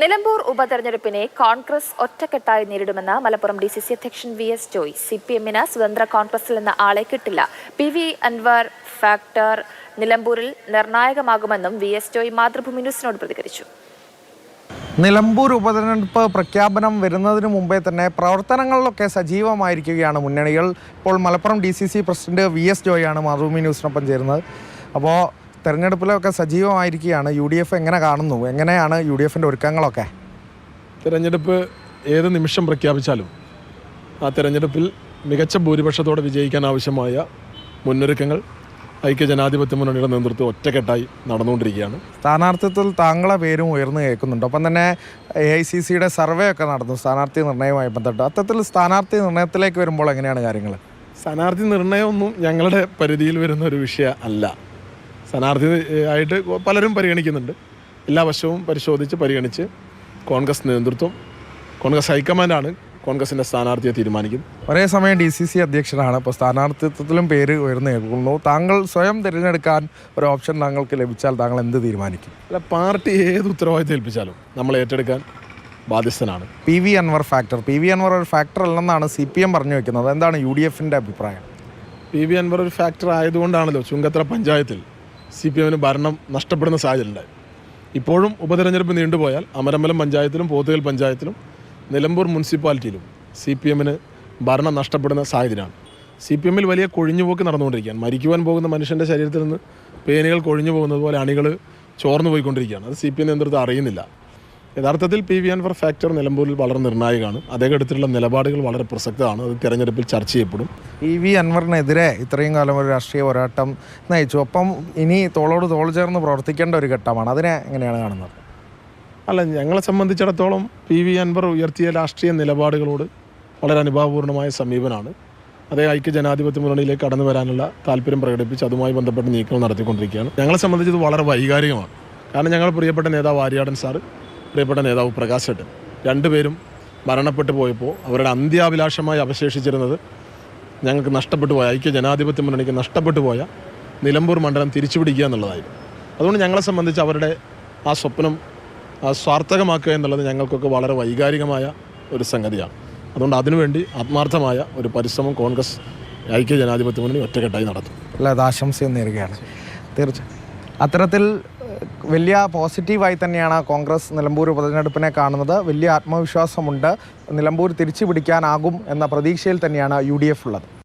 നിലമ്പൂർ ഉപതെരഞ്ഞെടുപ്പിനെ കോൺഗ്രസ് ഒറ്റക്കെട്ടായി നേരിടുമെന്ന് Malappuram D C C അധ്യക്ഷൻ V S Joy. C P എമ്മിന് സ്വതന്ത്ര കോൺഗ്രസിൽ നിന്ന് ആളെ കിട്ടില്ല. പി വി അൻവർ ഫാക്ടർ നിലമ്പൂരിൽ നിർണായകമാകുമെന്നും വി എസ് ജോയ് മാതൃഭൂമി ന്യൂസിനോട് പ്രതികരിച്ചു. നിലമ്പൂർ ഉപതെരഞ്ഞെടുപ്പ് പ്രഖ്യാപനം വരുന്നതിന് മുമ്പേ തന്നെ പ്രവർത്തനങ്ങളിലൊക്കെ സജീവമായിരിക്കുകയാണ് മുന്നണികൾ. ഇപ്പോൾ Malappuram D C C president V S ആണ് മാതൃഭൂമി ന്യൂസിനൊപ്പം ചേരുന്നത്. അപ്പോൾ തെരഞ്ഞെടുപ്പിലൊക്കെ സജീവമായിരിക്കുകയാണ്. യു ഡി എഫ് എങ്ങനെ കാണുന്നു? എങ്ങനെയാണ് യു ഡി എഫിന്റെ ഒരുക്കങ്ങളൊക്കെ? തിരഞ്ഞെടുപ്പ് ഏത് നിമിഷം പ്രഖ്യാപിച്ചാലും ആ തിരഞ്ഞെടുപ്പിൽ മികച്ച ഭൂരിപക്ഷത്തോടെ വിജയിക്കാൻ ആവശ്യമായ മുന്നൊരുക്കങ്ങൾ ഐക്യ ജനാധിപത്യ മുന്നണിയുടെ നേതൃത്വം ഒറ്റക്കെട്ടായി നടന്നുകൊണ്ടിരിക്കുകയാണ്. സ്ഥാനാർത്ഥിത്വത്തിൽ താങ്കളെ പേരും ഉയർന്നു കേൾക്കുന്നുണ്ട്. ഒപ്പം തന്നെ എ ഐ സി സിയുടെ സർവേ ഒക്കെ നടന്നു. സ്ഥാനാർത്ഥി നിർണയവുമായി ബന്ധപ്പെട്ട്. അത്തരത്തിൽ സ്ഥാനാർത്ഥി നിർണയത്തിലേക്ക് വരുമ്പോൾ എങ്ങനെയാണ് കാര്യങ്ങൾ സ്ഥാനാർത്ഥി നിർണയമൊന്നും ഞങ്ങളുടെ പരിധിയിൽ വരുന്ന ഒരു വിഷയം അല്ല. സ്ഥാനാർത്ഥി ആയിട്ട് പലരും പരിഗണിക്കുന്നുണ്ട്. എല്ലാ വശവും പരിശോധിച്ച് പരിഗണിച്ച് കോൺഗ്രസ് നേതൃത്വം കോൺഗ്രസ് ഹൈക്കമാൻഡാണ് കോൺഗ്രസിന്റെ സ്ഥാനാർത്ഥിയെ തീരുമാനിക്കും ഒരേ സമയം ഡി സി സി അധ്യക്ഷനാണ്. ഇപ്പോൾ സ്ഥാനാർത്ഥിത്വത്തിലും പേര് ഉയർന്നേക്കുന്നു താങ്കൾ സ്വയം തിരഞ്ഞെടുക്കാൻ ഒരു ഓപ്ഷൻ താങ്കൾക്ക് ലഭിച്ചാൽ താങ്കൾ എന്ത് തീരുമാനിക്കും? അല്ല പാർട്ടി ഏത് ഉത്തരവാദിത്തം ഏൽപ്പിച്ചാലും നമ്മൾ ഏറ്റെടുക്കാൻ ബാധ്യസ്ഥനാണ്. P V Anwar factor. P V Anwar ഒരു ഫാക്ടർ അല്ലെന്നാണ് സി പി എം പറഞ്ഞു വെക്കുന്നത്. എന്താണ് യു ഡി എഫിന്റെ അഭിപ്രായം? പി വി അൻവർ ഒരു ഫാക്ടർ ആയതുകൊണ്ടാണല്ലോ ചുങ്കത്ര പഞ്ചായത്തിൽ സി പി എമ്മിന് ഭരണം നഷ്ടപ്പെടുന്ന സാഹചര്യം ഉണ്ടായി. ഇപ്പോഴും ഉപതെരഞ്ഞെടുപ്പ് നീണ്ടുപോയാൽ അമരമ്പലം പഞ്ചായത്തിലും പോത്തുകൽ പഞ്ചായത്തിലും നിലമ്പൂർ മുനിസിപ്പാലിറ്റിയിലും സി പി എമ്മിന് ഭരണം നഷ്ടപ്പെടുന്ന സാഹചര്യമാണ്. സി പി എമ്മിൽ വലിയ കൊഴിഞ്ഞുപോക്ക് നടന്നുകൊണ്ടിരിക്കുകയാണ്. മരിക്കുവാൻ പോകുന്ന മനുഷ്യന്റെ ശരീരത്തിൽ നിന്ന് പേനുകൾ കൊഴിഞ്ഞു പോകുന്നത് പോലെ അണികൾ ചോർന്നു പോയിക്കൊണ്ടിരിക്കുകയാണ് അത് സി പി എം നേതൃത്വം അറിയുന്നില്ല. യഥാർത്ഥത്തിൽ പി വി അൻവർ ഫാക്ടർ നിലമ്പൂരിൽ വളരെ നിർണായകമാണ്. അദ്ദേഹം എടുത്തിട്ടുള്ള നിലപാടുകൾ വളരെ പ്രസക്തമാണ്. അത് തെരഞ്ഞെടുപ്പിൽ ചർച്ച ചെയ്യപ്പെടും. പി വി അൻവറിനെതിരെ ഇത്രയും കാലം ഒരു രാഷ്ട്രീയ പോരാട്ടം നയിച്ചു. ഒപ്പം ഇനി തോളോട് തോൾ ചേർന്ന് പ്രവർത്തിക്കേണ്ട ഒരു ഘട്ടമാണ്. അതിനെ എങ്ങനെയാണ് കാണുന്നത്? അല്ല ഞങ്ങളെ സംബന്ധിച്ചിടത്തോളം പി വി അൻവർ ഉയർത്തിയ രാഷ്ട്രീയ നിലപാടുകളോട് വളരെ അനുഭാവപൂർണമായ സമീപനമാണ് അതേ ഐക്യ ജനാധിപത്യ മുന്നണിയിലേക്ക് കടന്നു വരാനുള്ള താല്പര്യം പ്രകടിപ്പിച്ച് അതുമായി ബന്ധപ്പെട്ട് നീക്കങ്ങൾ നടത്തിക്കൊണ്ടിരിക്കുകയാണ്. ഞങ്ങളെ സംബന്ധിച്ച് ഇത് വളരെ വൈകാരികമാണ്. കാരണം ഞങ്ങൾ പ്രിയപ്പെട്ട നേതാവ് ആര്യാടൻ സാറ് പ്രിയപ്പെട്ട നേതാവ് പ്രകാശ് ഏട്ടൻ രണ്ടുപേരും മരണപ്പെട്ടു പോയപ്പോൾ അവരുടെ അന്ത്യാഭിലാഷമായി അവശേഷിച്ചിരുന്നത് ഞങ്ങൾക്ക് നഷ്ടപ്പെട്ടു പോയ ഐക്യ ജനാധിപത്യ മുന്നണിക്ക് നഷ്ടപ്പെട്ടു പോയ നിലമ്പൂർ മണ്ഡലം തിരിച്ചുപിടിക്കുക എന്നുള്ളതായിരുന്നു. അതുകൊണ്ട് ഞങ്ങളെ സംബന്ധിച്ച് അവരുടെ ആ സ്വപ്നം സ്വാർത്ഥകമാക്കുക എന്നുള്ളത് ഞങ്ങൾക്കൊക്കെ വളരെ വൈകാരികമായ ഒരു സംഗതിയാണ്. അതുകൊണ്ട് അതിനുവേണ്ടി ആത്മാർത്ഥമായ ഒരു പരിശ്രമം കോൺഗ്രസ് ഐക്യ ജനാധിപത്യ മുന്നണി ഒറ്റക്കെട്ടായി നടത്തും. അല്ല ആശംസയും നേരുകയാണ്. തീർച്ചയായും അത്തരത്തിൽ വലിയ പോസിറ്റീവായി തന്നെയാണ് കോൺഗ്രസ് നിലമ്പൂർ ഉപതെരഞ്ഞെടുപ്പിനെ കാണുന്നത്. വലിയ ആത്മവിശ്വാസമുണ്ട്. നിലമ്പൂർ തിരിച്ചു പിടിക്കാനാകും എന്ന പ്രതീക്ഷയിൽ തന്നെയാണ് യു ഉള്ളത്.